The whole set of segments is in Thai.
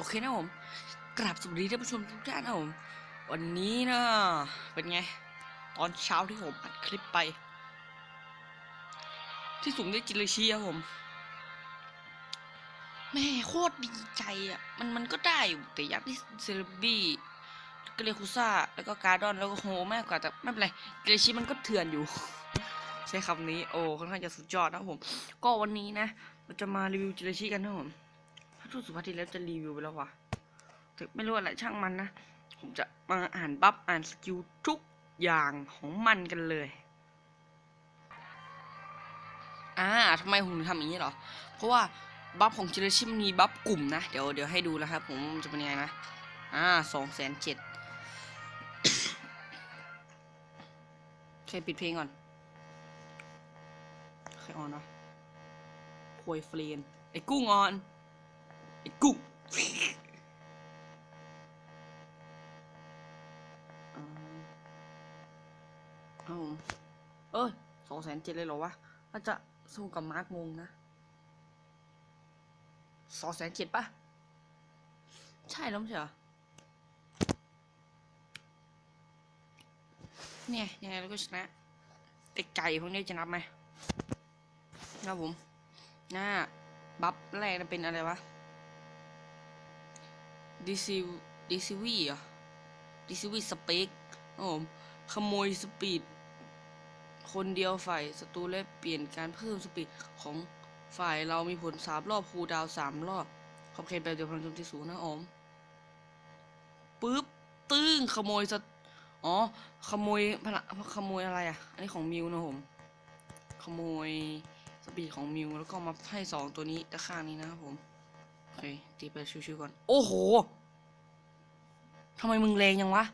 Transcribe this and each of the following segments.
โอเคนะผมกราบสวัสดีท่านผู้ชมทุกท่านนะผมวันนี้นะเป็นไง ตอนเช้าที่ผมอัดคลิปไป ที่สูงได้จิเลชีครับผมแม่โคตรดีใจอะ มันมันก็ได้อยู่แต่อยากที่เซเลบี้กเลคูซ่า แล้วก็การ์ดอน แล้วก็โฮมากกว่าแต่ไม่เป็นไรจิเลชีมันก็เถื่อนอยู่ ใช้คำนี้ โอ้ค่อนข้างจะสุดยอดนะผม ก็วันนี้นะ เราจะมารีวิวจิเลชีกันนะผม ทุกสุภาพที่แล้วจะรีวิวไปแล้ววะแต่ไม่รู้อะไรช่างมันนะ ผมจะมาอ่านบัฟอ่านสกิลทุกอย่างของมันกันเลย อ่าทำไมผมถึงทำอย่างนี้เหรอ เพราะว่าบัฟของจิเลชิมมีบัฟกลุ่มนะ เดี๋ยวเดี๋ยวให้ดูนะครับ ผมจะเป็นยังไงนะ อ่าสองแสนเจ็ดเคปิดเพลงก่อนใครออนวะโคยเฟรนไอ้กุ้งออน ไอ้กุ้งอ่าเอาเอ้ยสองแสนเจ็ดเลยเหรอวะถ้าจะสู้กับมาร์กงงนะสองแสนเจ็ดปะใช่แล้วม่ใช่เหรอเนี่ยยังไงเราก็ชนะแต่ไก่พวกนี้จะนับไหมนะผมหน้าบัฟแรกจะเป็นอะไรวะ ดิซิดิซิวีอะดิซิวีสเปกครับผมขโมยสปีด คนเดียวฝ่ายศัตรูและเปลี่ยนการเพิ่มสปีดของฝ่ายเรามีผลสามรอบคูดาวสามรอบขอบเขตแบบเดียวพลังโจมตีสูงนะอมปึ๊บตึ้งขโมยสอ๋อ ขโมยพละขโมยอะไรอะ อันนี้ของมิวนะผม ขโมยสปีดของมิวแล้วก็มาให้สองตัวนี้ตะข้างนี้นะครับผม โอเคตีไปชิวๆก่อน โอ้โหทำไมมึงแรงยังวะ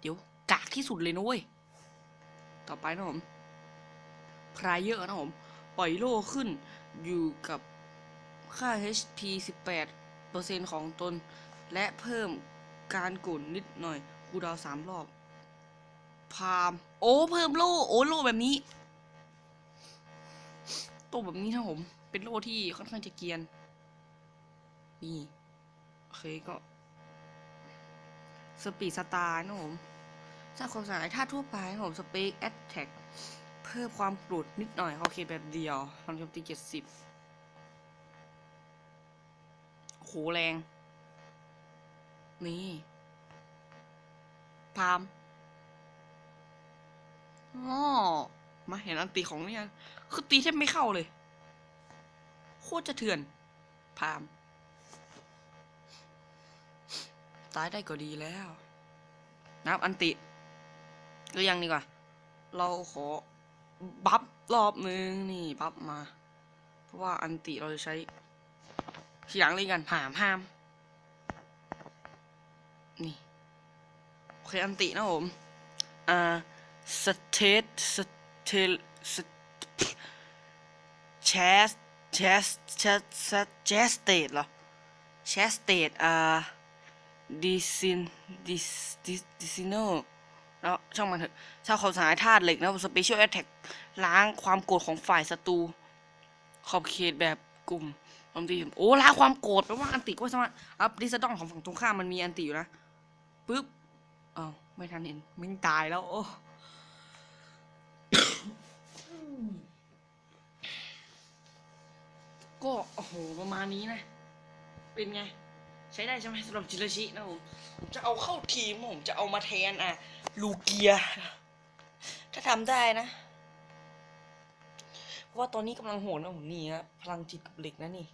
เดี๋ยวกากที่สุดเลยนะเว้ย ต่อไปนะผมพรายเยอะนะผม ปล่อยโล่ขึ้นอยู่กับค่า HP 18%ของตน และเพิ่มการกดนิดหน่อย คูลดาวน์สามรอบ พาม โอ้ เพิ่มโล่ โอ้ โล่แบบนี้ ตัวแบบนี้นะผม เป็นโล่ที่ค่อนข้างจะเกรียน นี่โอเคก็สปีดสตาร์นะผมสร้างความสายท่าทั่วไปนะผมสเปกแอตแทกเพิ่มความกรุดนิดหน่อย โอเคแบบเดียวพลังโจมตีเจ็ดสิบโหแรง นี่พามอ๋อมาเห็นอันตีของเนี่ยคือตีแทบไม่เข้าเลย โคตรจะเถื่อน พาม ตายได้ก็ดีแล้ว นับอันติ หรือยังดีกว่า เราขอบัฟรอบนึงนี่บัฟมา เพราะว่าอันติเราจะใช้ทีหลังเลยกันหามห้าม นี่โอเคอันตินะผม อ่าสเตทสเตลสแชสแชสแชสแชสสเตทเหรอแชสสเตทอ่า ดิซินดิสดิดิซิโนแล้วช่างมันเถอะชาวเขาสายธาตุเหล็กนะสเปเชียลแอตแทกล้างความโกรธของฝ่ายศัตรูขอบเขตแบบกลุ่มบางทีโอ้ล้างความโกรธแปลว่าอันติก็สามารถอัพดิสดองของฝั่งตรงข้ามมันมีอันติอยู่นะปึ๊บอ้าวไม่ทันเห็นมึงตายแล้ว โอ้ก็โอ้โหประมาณนี้นะ เป็นไง ใช้ได้ใช่ไหมสำหรับจิรชินะผมผมจะเอาเข้าทีมผมจะเอามาแทนอะลูเกียถ้าทำได้นะเพราะว่าตอนนี้กำลังโหดนะผมนี่ฮะพลังจิตกับเหล็กนะนี่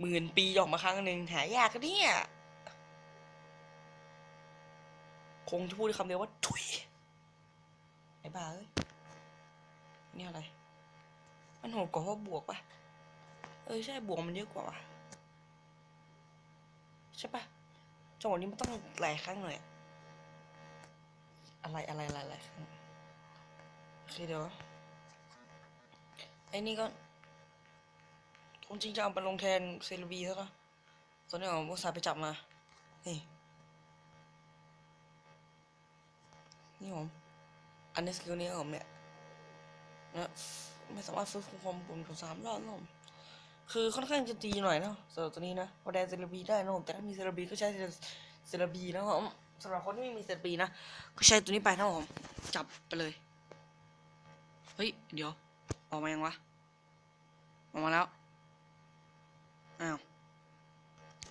หมื่นปีออกมาครั้งหนึ่งหายากเนี่ยคงจะพูดคำเดียวว่าทุยไอ้บ้าเอ้ยนี่อะไร มันโหดกว่าเพราะบวกปะเออใช่บวกมันเยอะกว่าว่ะ ใช่ปะจังหวะนี้มันต้องหลายครั้งหน่อย อะไรอะไรอะไรหลายครั้งโอเคเดี๋ยวไอ้นี่ก็ผมจริงจะเอาไปลงแทนเซลบีแล้วก็ตอนนี้ผมอุตส่าห์ไปจับมา นี่ นี่ผม อันนี้สกิลนี้ของผมเนี่ยนะไม่สามารถฟื้นฟูความบุญของสามรอบนะผม คือค่อนข้างจะดีหน่อยนะสำหรับตัวนี้นะพอแดนเซราบีได้นะผมแต่ถ้ามีเซราบีก็ใช้เซราบีนะผมสำหรับคนที่ไม่มีเซราบีนะก็ใช้ตัวนี้ไปนะผมจับไปเลยเฮ้ยเดี๋ยวออกมายังวะออกมาแล้วอ้าว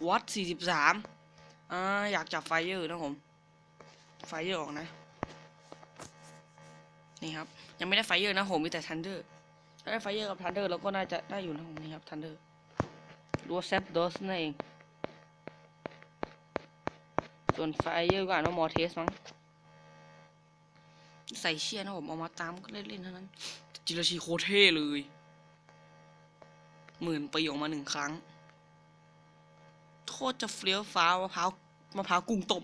วัดสี่สิบสามอ่าอยากจับไฟเยอร์นะผมไฟเยอร์ออกนะนี่ครับ ยังไม่ได้ไฟเยอร์นะผมมีแต่ทันเดอร์ ถ้าได้ไฟเยอร์กับทันเดอร์เราก็น่าจะได้อยู่นะผมนี่ครับทันเดอร์รัวแซปดอสนั่นเอง ส่วนไฟเยอร์ก็อ่านว่ามอเทสมั้งใส่เชียร์นะผมเอามาตามก็เล่นๆเท่านั้น จิราชีโคเท่เลยหมื่นปีออกมาหนึ่งครั้ง โคตรจะเฟี้ยวฟ้ามะพร้าวมะพร้าวกุ้งต้ม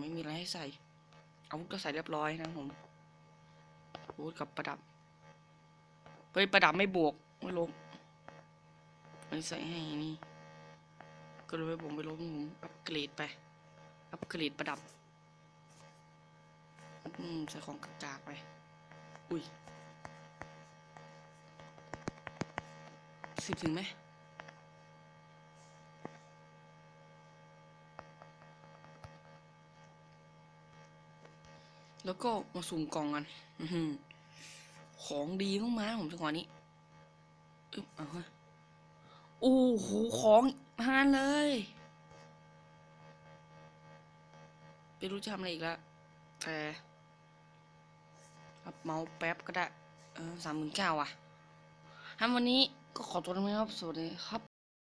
ไม่มีอะไรให้ใส่อาวุธก็ใส่เรียบร้อยนะผม พูดกับประดับ เฮ้ย ประดับไม่บวก ไม่ลบไม่ใส่ให้นี่ก็เลยผมไปลบผมอัปเกรดไป อัปเกรดประดับ อืม ใส่ของกากากไป อุ้ยสิบถึงไหม แล้วก็มาสุ่มกล่องกันอื้อหือของดีมากๆผมจังหวะนี้อึ๊บเอาเฮ้ยโอ้โหของทานเลยไม่รู้จะทำอะไรอีกแล้วแต่อัพเมาส์แป๊บก็ได้ เออสามหมื่นเก้าอะทำวันนี้ก็ขอตัวลาไปครับ สวัสดีครับ